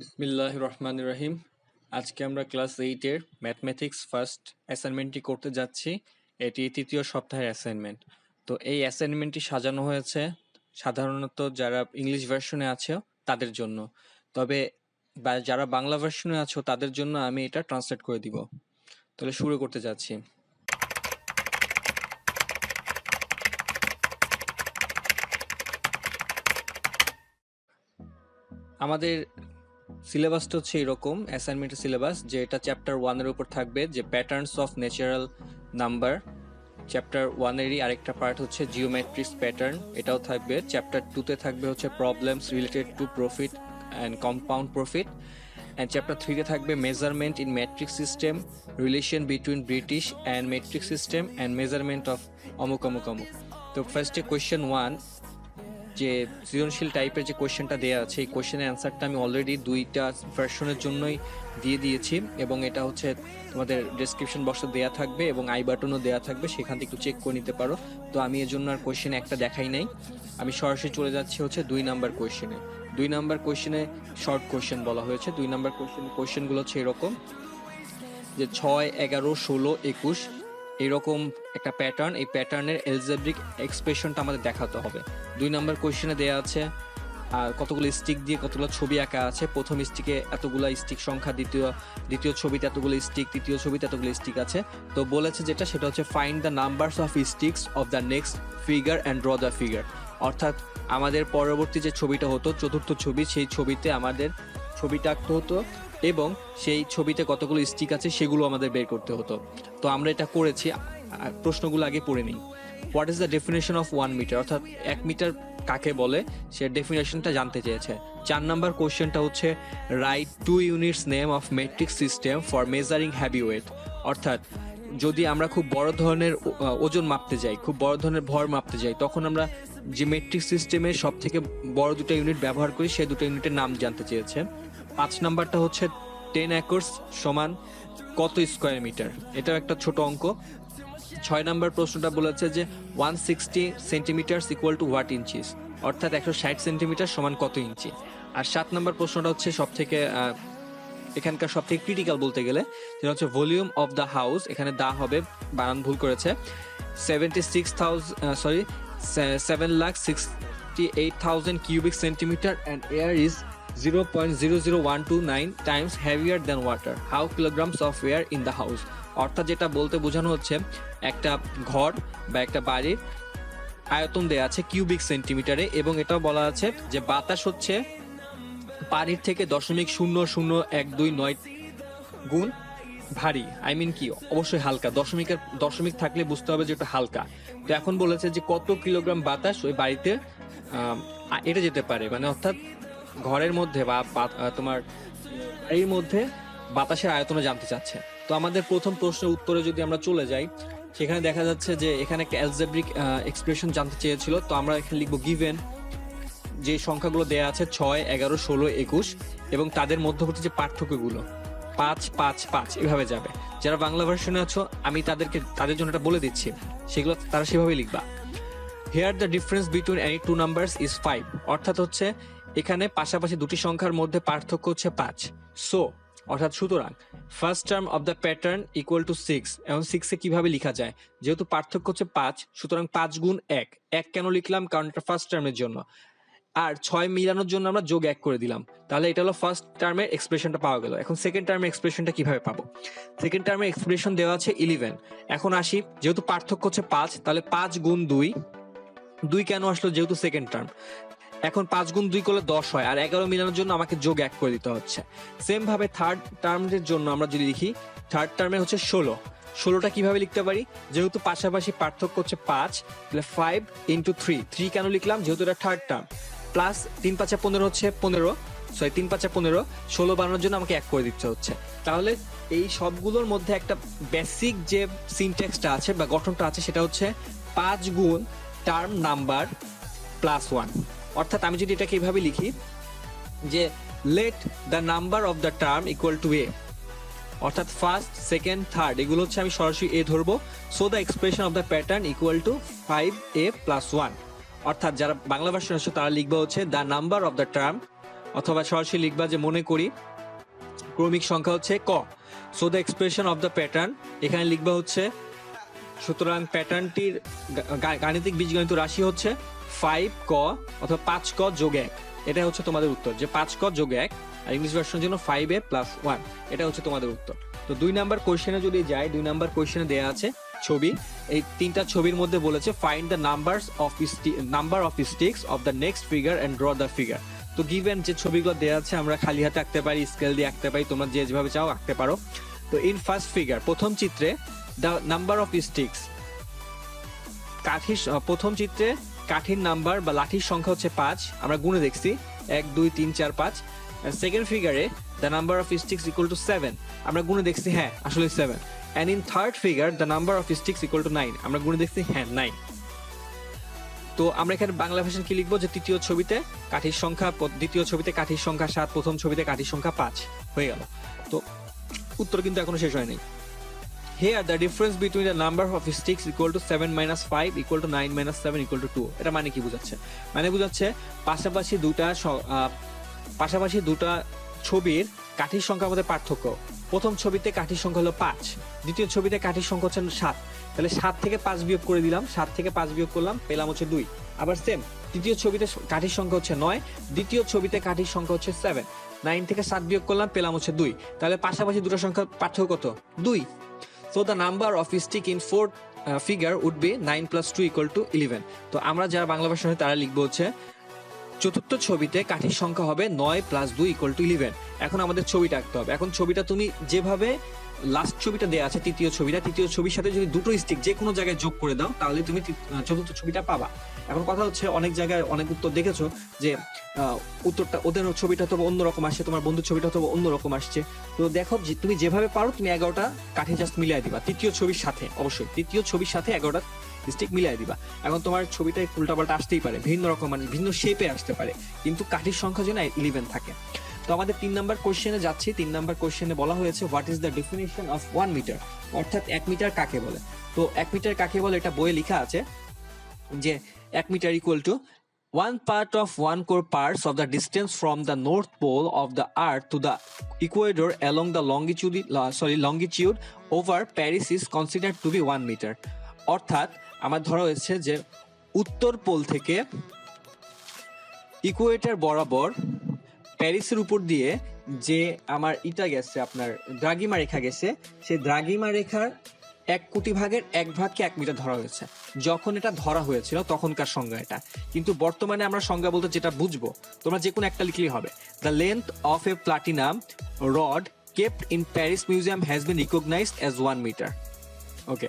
বিসমিল্লাহ রহমান রহিম আজকে আমরা ক্লাস এইটের ম্যাথমেটিক্স ফার্স্ট অ্যাসাইনমেন্টটি করতে যাচ্ছি। এটি তৃতীয় সপ্তাহের অ্যাসাইনমেন্ট তো এই অ্যাসাইনমেন্টটি সাজানো হয়েছে সাধারণত যারা ইংলিশ ভার্সনে আছে তাদের জন্য। তবে যারা বাংলা ভার্সনে আছো তাদের জন্য আমি এটা ট্রান্সলেট করে দিব। তাহলে শুরু করতে যাচ্ছি। আমাদের সিলেবাসটা হচ্ছে এরকম অ্যাসাইনমেন্টের সিলেবাস, যে এটা চ্যাপ্টার ওয়ানের উপর থাকবে, যে patterns of natural number chapter ওয়ানেরই আরেকটা পার্ট হচ্ছে জিওমেট্রিক্স প্যাটার্ন এটাও থাকবে। চ্যাপ্টার টুতে থাকবে হচ্ছে problems related to profit and compound profit and chapter থ্রিতে থাকবে measurement in metric system relation between British and metric system and measurement of অমুক অমুক অমুক। তো ফার্স্টে কোয়েশ্চেন ওয়ান যে সৃজনশীল টাইপের যে কোয়েশ্চেনটা দেওয়া আছে, এই কোয়েশ্চেনের অ্যান্সারটা আমি অলরেডি দুইটা ভার্সনের জন্যই দিয়ে দিয়েছি এবং এটা হচ্ছে তোমাদের ডেসক্রিপশন বক্সে দেওয়া থাকবে এবং আই বাটনও দেওয়া থাকবে, সেখান থেকে একটু চেক করে নিতে পারো। তো আমি এর জন্য আর কোয়েশ্চেন একটা দেখাই নাই। আমি সরাসরি চলে যাচ্ছি হচ্ছে দুই নাম্বার কোয়েশ্চেনে দুই নাম্বার কোয়েশ্চেনে শর্ট কোয়েশ্চেন বলা হয়েছে। দুই নাম্বার কোয়েশ্চেন কোয়েশ্চেনগুলো হচ্ছে এরকম যে ছয়, এগারো, ষোলো, একুশ এরকম একটা প্যাটার্ন এই প্যাটার্নের এলজেব্রিক এক্সপ্রেশনটা আমাদের দেখাতে হবে। দুই নম্বর কোয়েশ্চেনে দেওয়া আছে, আর কতগুলো স্টিক দিয়ে কতগুলো ছবি আঁকা আছে। প্রথম স্টিকে এতগুলো স্টিক সংখ্যা, দ্বিতীয় দ্বিতীয় ছবিতে এতগুলো স্টিক তৃতীয় ছবিতে এতগুলো স্টিক আছে। তো বলেছে যেটা, সেটা হচ্ছে find the numbers of sticks of the next figure and draw the figure অর্থাৎ আমাদের পরবর্তী যে ছবিটা হতো, চতুর্থ ছবি, সেই ছবিতে আমাদের ছবিটা আঁকতে হতো। এবং সেই ছবিতে কতগুলো স্টিক আছে সেগুলো আমাদের বের করতে হতো। তো আমরা এটা করেছি প্রশ্নগুলো আগে পড়ে নিই। What is the definition of one metre অর্থাৎ এক মিটার কাকে বলে? সে ডেফিনেশনটা জানতে চেয়েছে। চার নাম্বার কোশ্চেনটা হচ্ছে write two units name of metric system for measuring heavy weight অর্থাৎ, যদি আমরা খুব বড় ধরনের ওজন মাপতে যাই, খুব বড় ধরনের ভর মাপতে যাই, তখন আমরা যে মেট্রিক সিস্টেমের সব থেকে বড় দুটো ইউনিট ব্যবহার করি, সে দুটো ইউনিটের নাম জানতে চেয়েছে। পাঁচ নাম্বারটা হচ্ছে টেন একর্স সমান কত স্কোয়ার মিটার এটাও একটা ছোট অঙ্ক। ছয় নম্বর প্রশ্নটা বলেছে যে one sixty centimetre equal to what inches অর্থাৎ একশো ষাট সেন্টিমিটার সমান কত ইঞ্চি আর সাত নম্বর প্রশ্নটা হচ্ছে সব থেকে এখানকার সব থেকে ক্রিটিক্যাল বলতে গেলে যেটা হচ্ছে ভলিউম অফ দ্য হাউস এখানে দা হবে, বানান ভুল করেছে। Seventy six sorry seven lakh sixty eight thousand cubic centimetre and air is zero point zero zero one two nine times heavier than water how kilograms of air in the house অর্থাৎ যেটা বলতে বোঝানো হচ্ছে, একটা ঘর বা একটা বাড়ির আয়তন দেয়া আছে কিউবিক সেন্টিমিটারে এবং এটাও বলা আছে যে বাতাস হচ্ছে পানির থেকে দশমিক শূন্য শূন্য এক দুই নয় গুণ ভারী। আই মিন কি? অবশ্যই হালকা। দশমিকের, দশমিক থাকলে বুঝতে হবে যে এটা হালকা। তো এখন বলেছে যে কত কিলোগ্রাম বাতাস ওই বাড়িতে এটা যেতে পারে। মানে অর্থাৎ ঘরের মধ্যে বা তোমার এর মধ্যে বাতাসের আয়তনে জানতে চাচ্ছে। তো আমাদের প্রথম প্রশ্নের উত্তরে যদি আমরা চলে যাই, সেখানে দেখা যাচ্ছে যে এখানে একটা অ্যালজেব্রিক এক্সপ্রেশন জানতে চেয়েছিল। তো আমরা এখানে লিখব গিভেন যে সংখ্যাগুলো দেয়া আছে ছয়, এগারো, ষোলো, একুশ এবং তাদের মধ্যবর্তী যে পার্থক্যগুলো, পাঁচ পাঁচ পাঁচ, এভাবে যাবে। যারা বাংলা ভার্সনে আছো, আমি তাদেরকে, তাদের জন্য এটা বলে দিচ্ছি। সেগুলো তারা সেভাবে লিখবা। Here the difference between any two numbers is five অর্থাৎ হচ্ছে এখানে পাশাপাশি দুটি সংখ্যার মধ্যে পার্থক্য হচ্ছে পাঁচ। সো অর্থাৎ সুতরাং first term of the pattern equal to six এবং সিক্সে কীভাবে লেখা যায়? যেহেতু পার্থক্য হচ্ছে পাঁচ, সুতরাং পাঁচ গুণ এক। এক কেন লিখলাম? কারণ এটা ফার্স্ট টার্মের জন্য। আর ছয় মিলানোর জন্য আমরা যোগ এক করে দিলাম। তাহলে এটা হলো ফার্স্ট টার্মের এক্সপ্রেশনটা পাওয়া গেল। এখন সেকেন্ড টার্মের এক্সপ্রেশনটা কীভাবে পাবো? সেকেন্ড টার্মের এক্সপ্রেশন দেওয়া আছে ইলেভেন এখন আসি, যেহেতু পার্থক্য হচ্ছে পাঁচ, তাহলে পাঁচ গুণ দুই। দুই কেন আসলো যেহেতু সেকেন্ড টার্ম এখন পাঁচ গুণ দুই করলে দশ হয়, আর এগারো মিলানোর জন্য আমাকে যোগ এক করে দিতে হচ্ছে। সেম ভাবে থার্ড টার্মের জন্য আমরা যদি লিখি থার্ড টার্মে হচ্ছে ষোলো। ষোলোটা কীভাবে লিখতে পারি? যেহেতু পাশাপাশি পার্থক্য হচ্ছে পাঁচ, তাহলে ফাইভ ইন্টু থ্রি থ্রি কেন লিখলাম? যেহেতু এটা থার্ড টার্ম প্লাস তিন পাঁচা পনেরো হচ্ছে পনেরো। সরি তিন পাঁচা পনেরো। ষোলো বানানোর জন্য আমাকে এক করে দিতে হচ্ছে। তাহলে এই সবগুলোর মধ্যে একটা বেসিক যে সিনটেক্সটা আছে বা গঠনটা আছে, সেটা হচ্ছে পাঁচ গুণ টার্ম নাম্বার প্লাস ওয়ান অর্থাৎ আমি যদি এটাকে এইভাবে লিখি, যে let the number of the term equal to A অর্থাৎ ফার্স্ট সেকেন্ড থার্ড এগুলো হচ্ছে আমি সরাসরি এ ধরবো so the expression of the pattern equal to five A plus one অর্থাৎ যারা বাংলা ভার্সন আছে তারা লিখবে হচ্ছে the number of the term অথবা সরাসরি লিখবা যে মনে করি, ক্রমিক সংখ্যা হচ্ছে ক। So the expression of the pattern এখানে লিখবা হচ্ছে, সুতরাং প্যাটার্নটির গাণিতিক বীজগণিত রাশি হচ্ছে ফাইভ ক অথবা পাঁচ ক যোগ এক। এটা হচ্ছে তোমাদের উত্তর। যে পাঁচ ক যোগ এক, আর ইংলিশ ভার্সনের জন্য ফাইভ এ প্লাস ওয়ান এটা হচ্ছে তোমাদের উত্তর। তো দুই নাম্বার কোয়েশনে যদি যাই, দুই নাম্বার কোয়েশনে দেওয়া আছে ছবি। এই তিনটা ছবির মধ্যে বলেছে find the numbers of number of sticks of the next figure and draw the figure তো গিভেন যে ছবিগুলো দেওয়া আছে, আমরা খালি হাতে আঁকতে পারি স্কেল দিয়ে আঁকতে পারি, তোমরা যে যেভাবে চাও আঁকতে পারো। তো ইন ফার্স্ট ফিগার প্রথম চিত্রে দ্য নাম্বার অফ স্টিক্স কাঠির প্রথম চিত্রে কাঠির নাম্বার বা লাঠির সংখ্যা হচ্ছে পাঁচ। আমরা গুনে দেখছি। এক, দুই, তিন, চার, পাঁচ। Second ফিগারে the number of sticks equal to seven আমরা গুনে দেখছি হ্যাঁ আসলে seven and in third figure the number of sticks equal to nine আমরা গুনে দেখছি হ্যাঁ নাইন তো আমরা এখানে বাংলা ভাষা কি লিখব? যে তৃতীয় ছবিতে কাঠির সংখ্যা দ্বিতীয় ছবিতে কাঠির সংখ্যা সাত, প্রথম ছবিতে কাঠির সংখ্যা পাঁচ। হয়ে গেল। তো উত্তর কিন্তু এখনও শেষ হয়নি। Here, the difference between the number of sticks equal to 7 minus 5 equal to 9 minus 7 equal to 2 এটা মানে কি বোঝাচ্ছে? মানে বোঝাচ্ছে পাশাপাশি দুটা পাশাপাশি দুটা ছবির কাঠির সংখ্যার মধ্যে পার্থক্য। প্রথম ছবিতে কাঠির সংখ্যা হলো পাঁচ দ্বিতীয় ছবিতে কাঠির সংখ্যা হচ্ছে সাত। তাহলে সাত থেকে পাঁচ বিয়োগ করে দিলাম সাত থেকে পাঁচ বিয়োগ করলাম পেলাম হচ্ছে দুই। আবার সেম তৃতীয় ছবিতে কাঠির সংখ্যা হচ্ছে নয় দ্বিতীয় ছবিতে কাঠির সংখ্যা হচ্ছে সেভেন নাইন থেকে সাত বিয়োগ করলাম পেলাম হচ্ছে দুই। তাহলে পাশাপাশি দুটো সংখ্যার পার্থক্য কত? দুই। So the number of stick in four uh, figure would be 9 two 2 equal to 11. তো আমরা যারা বাংলা ভাষা তারা লিখব হচ্ছে চতুর্থ ছবিতে কাঠির সংখ্যা হবে নয় প্লাস দুই ইকুয়াল টু ইলেভেন এখন আমাদের ছবিটা আঁকতে হবে এখন ছবিটা তুমি যেভাবে লাস্ট ছবিটা দেওয়া আছে, তৃতীয় ছবিটা। তৃতীয় ছবির সাথে যদি দুটো স্টিক যে কোনো জায়গায় যোগ করে দাও, তাহলে তুমি চতুর্থ ছবিটা পাবা। এখন কথা হচ্ছে অনেক জায়গায় অনেক উত্তর দেখেছ যে উত্তরটা ওদের ছবিটা তো অন্যরকম আসছে, তোমার বন্ধুর ছবিটা তো অন্যরকম আসছে। তো দেখো যে, তুমি যেভাবে পারো, তুমি এগারোটা কাঠি জাস্ট মিলিয়ে দিবা। তৃতীয় ছবির সাথে, অবশ্যই। তৃতীয় ছবির সাথে এগারোটা স্টিক মিলিয়ে দিবা। এখন তোমার ছবিটা উল্টাপাল্টা আসতেই পারে, ভিন্ন রকম মানে ভিন্ন শেপে আসতে পারে। কিন্তু কাঠির সংখ্যা যেন ইলেভেন থাকে। তো আমাদের তিন নাম্বার কোশ্চেনে যাচ্ছি। তিন নাম্বার কোশ্চেনে বলা হয়েছে what is the definition of one metre অর্থাৎ এক মিটার কাকে বলে? তো এক মিটার কাকে বলে? এটা বইয়ে লেখা আছে যে এক metre equal to one part of one crore parts of the distance from the north pole of the earth to the equator along the longitude sorry longitude over Paris is consider to be one metre অর্থাৎ আমার ধরা হয়েছে যে উত্তর pole থেকে equator বরাবর প্যারিসের উপর দিয়ে যে আমার ইটা গেছে, আপনার দ্রাগিমা রেখা গেছে, সেই দ্রাগিমা রেখার এক কোটি ভাগের এক ভাগকে এক মিটার ধরা হয়েছে। যখন এটা ধরা হয়েছিল, তখনকার সংজ্ঞা এটা। কিন্তু বর্তমানে আমরা সংজ্ঞা বলতে যেটা বুঝব, তোমরা যে কোনো একটা লিখলেই হবে। The length of a platinum rod kept in Paris museum has been recognised as one metre okay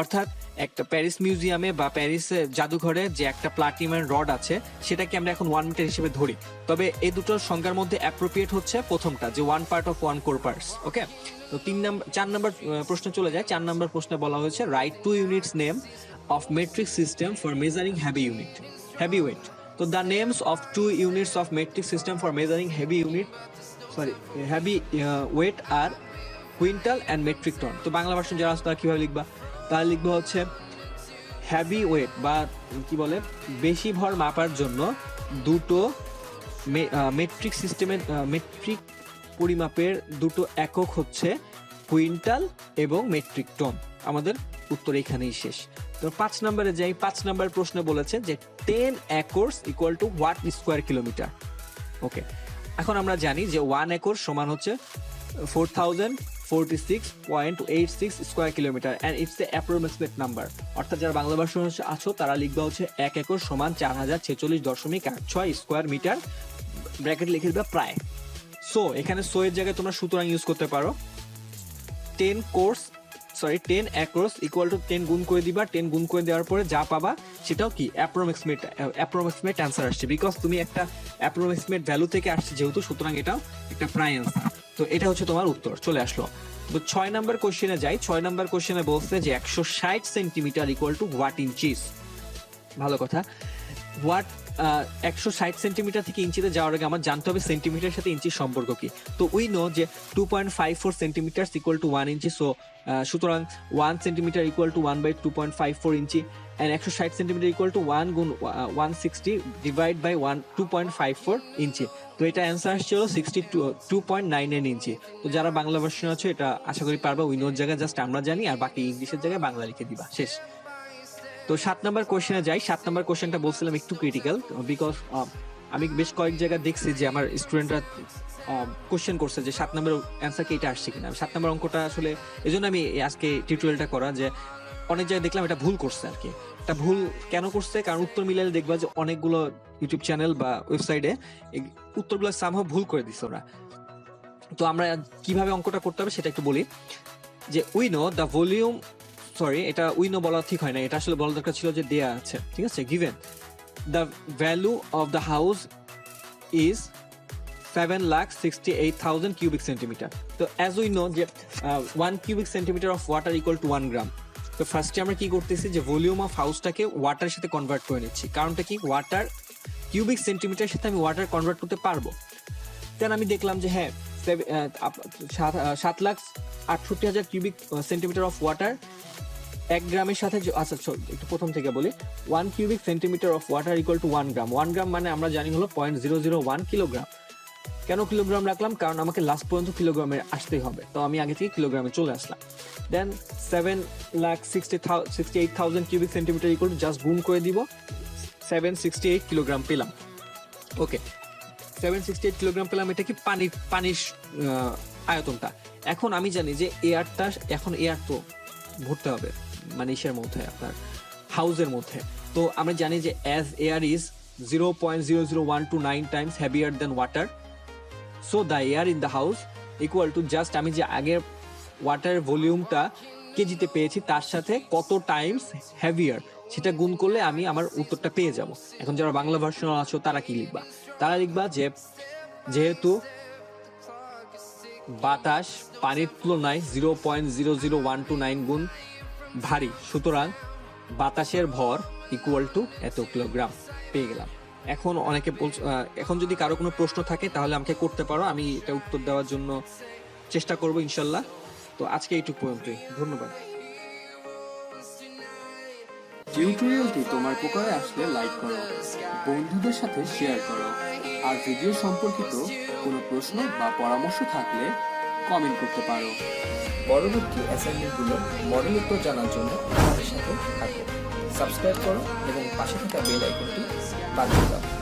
অর্থাৎ একটা প্যারিস মিউজিয়ামে বা প্যারিস জাদুঘরে যে একটা প্লাটিনামের রড আছে, সেটাকে আমরা এখন ওয়ান মিটার হিসেবে ধরি। তবে এই দুটো সংখ্যার মধ্যে অ্যাপ্রোপ্রিয়েট হচ্ছে প্রথমটা, যে one part of one crore parts okay তো তিন নম্বর চার নাম্বার প্রশ্ন চলে যায়। চার নাম্বার প্রশ্নে বলা হয়েছে write two units name of metric system for measuring heavy unit heavy weight তো the names of two units of metric system for measuring heavy unit sorry heavy weight R quintal and metric ton তো Bangla version যারা আছে, তারা কীভাবে লিখবা? তারা লিখবা হচ্ছে হ্যাভি ওয়েট বা কি বলে, বেশি ভর মাপার জন্য দুটো মেট্রিক সিস্টেমের মেট্রিক পরিমাপের দুটো একক হচ্ছে কুইন্টাল এবং মেট্রিক টন আমাদের উত্তর এখানেই শেষ। তো পাঁচ নম্বরে যাই পাঁচ নম্বর প্রশ্নে বলেছে যে ten acres equal to what square kilometre okay এখন আমরা জানি যে ওয়ান একর সমান হচ্ছে four thousand forty six point eight six square kilometre and it's the approximate number অর্থাৎ যারা বাংলা ভাষা আছো, তারা লিখবা হচ্ছে এক একর সমান চার হাজার ছেচল্লিশ দশমিক আট ছয় স্কোয়ার মিটার ব্র্যাকেট লিখে দিবা প্রায়। সো এখানে সো এর জায়গায় তোমরা সুতরাং ইউজ করতে পারো। Ten course sorry ten across equal to ten গুণ করে দিবা। টেন গুণ করে দেওয়ার পরে যা পাবা, সেটাও কি? অ্যাপ্রোক্সিমেট অ্যাপ্রোক্সিমেট অ্যান্সার আসছে। বিকজ তুমি একটা অ্যাপ্রোক্সিমেট ভ্যালু থেকে আসছে যেহেতু, সুতরাং এটাও একটা প্রায় অ্যান্সার তো এটা হচ্ছে তোমার উত্তর, চলে আসলো। তো ছয় নাম্বার কোশ্চেনে যাই, ছয় নাম্বার কোশ্চেনে বলছে যে একশো ষাট centimetre equal to what inches ভালো কথা। হোয়াট একশো ষাট সেন্টিমিটার থেকে ইঞ্চিতে যাওয়ার আগে আমার জানতে হবে সেন্টিমিটার সাথে ইঞ্চির সম্পর্ক কি। তো উই নো যে two point five four centimetre equal to one inch so সুতরাং one centimetre equal to one by two point five four inch and একশো ষাট সেন্টিমিটার ইকুয়াল টু ওয়ান গুণ one sixty divide by one two point five four inch তো এটা answer আসছে হলো sixty two two point nine nine inch তো যারা Bangla version আছে, এটা আশা করি পারবা উইনোর জায়গায় জাস্ট আমরা জানি, আর বাকি ইংলিশের জায়গায় বাংলা লিখে দিবা। শেষ। তো সাত নম্বর কোশ্চেনে যাই। সাত নম্বর কোশ্চেনটা বলছিলাম একটু ক্রিটিক্যাল বিকজ আমি বেশ কয়েক জায়গায় দেখছি যে আমার স্টুডেন্টরা কোশ্চেন করছে যে সাত নম্বর অ্যান্সার কি এটা আসছে কিনা। সাত নম্বর অঙ্কটা আসলে এই জন্য আমি আজকে টিউটোরিয়ালটা করা যে অনেক জায়গায় দেখলাম এটা ভুল করছে আর কি। এটা ভুল কেন করছে? কারণ উত্তর মিলালে দেখবা যে অনেকগুলো ইউটিউব চ্যানেল বা ওয়েবসাইটে উত্তরগুলো সামহ ভুল করে দিছে ওরা। তো আমরা কীভাবে অঙ্কটা করতে হবে সেটা একটু বলি। যে we know the volume sorry এটা উইনো বলা ঠিক হয় না। এটা আসলে বলা দরকার ছিল যে দেয়া আছে। ঠিক আছে? Given the value of the house is seven lakh sixty eight thousand cubic centimetre তো অ্যাজ উই নো যে one cubic centimetre of water equal to one gram তো ফার্স্টে আমরা কি করতেছি যে ভলিউম অফ হাউসটাকে ওয়াটারের সাথে কনভার্ট করে নিচ্ছি। কারণটা কি? ওয়াটার কিউবিক সেন্টিমিটার সাথে আমি ওয়াটার কনভার্ট করতে পারব। দেন আমি দেখলাম যে হ্যাঁ সাত- সাত লাখ আটষট্টি হাজার কিউবিক সেন্টিমিটার অফ ওয়াটার এক গ্রামের সাথে আচ্ছা একটু প্রথম থেকে বলি। One cubic centimetre of water equal to one gram one gram মানে আমরা জানি হলো point zero zero one kilogram কেন কিলোগ্রাম রাখলাম? কারণ আমাকে লাস্ট পর্যন্ত কিলোগ্রামে আসতেই হবে। তো আমি আগে থেকে কিলোগ্রামে চলে আসলাম। Then seven lakh sixty sixty eight thousand cubic centimetre equal to just গুণ করে দিব। সেভেন সিক্সটি এইট কিলোগ্রাম পেলাম। Okay seven sixty eight kilogram পেলাম, এটা কি পানির পানির আয়তনটা? এখন আমি জানি যে এয়ারটা এখন এয়ার তো ভরতে হবে। মানে ইসের মধ্যে, আপনার হাউসের মধ্যে। তো আমরা জানি যে as air is zero point zero zero one two nine times heavier then water so the air in the house equal to just আমি যে আগের ওয়াটারের ভলিউমটা কেজিতে পেয়েছি, তার সাথে কত টাইমস হ্যাভিয়ার সেটা গুণ করলে আমি আমার উত্তরটা পেয়ে যাব। এখন যারা বাংলা ভার্সন আছো, তারা কি লিখবা? তারা লিখবা যে, যেহেতু বাতাস পানির তুলনায় zero point zero zero one two nine গুণ ভারী, সুতরাং বাতাসের ভর ইকুয়াল টু এত কিলোগ্রাম পেয়ে গেলাম। এখন অনেকে এখন যদি কারও কোনো প্রশ্ন থাকে, তাহলে আমাকে করতে পারো, আমি এটা উত্তর দেওয়ার জন্য চেষ্টা করব ইনশাল্লাহ। তো আজকে এইটুকু পর্যন্তই, ধন্যবাদ। টিউটোরিয়ালটি তোমার উপকারে আসলে লাইক করো, বন্ধুদের সাথে শেয়ার করো, আর ভিডিও সম্পর্কিত কোনো প্রশ্ন বা পরামর্শ থাকলে কমেন্ট করতে পারো। পরবর্তী অ্যাসাইনমেন্টগুলো মডেল জানার জন্য আমাদের সাথে থাকো। সাবস্ক্রাইব করো এবং পাশে থাকা বেল আইকনটি বাজিয়ে দাও।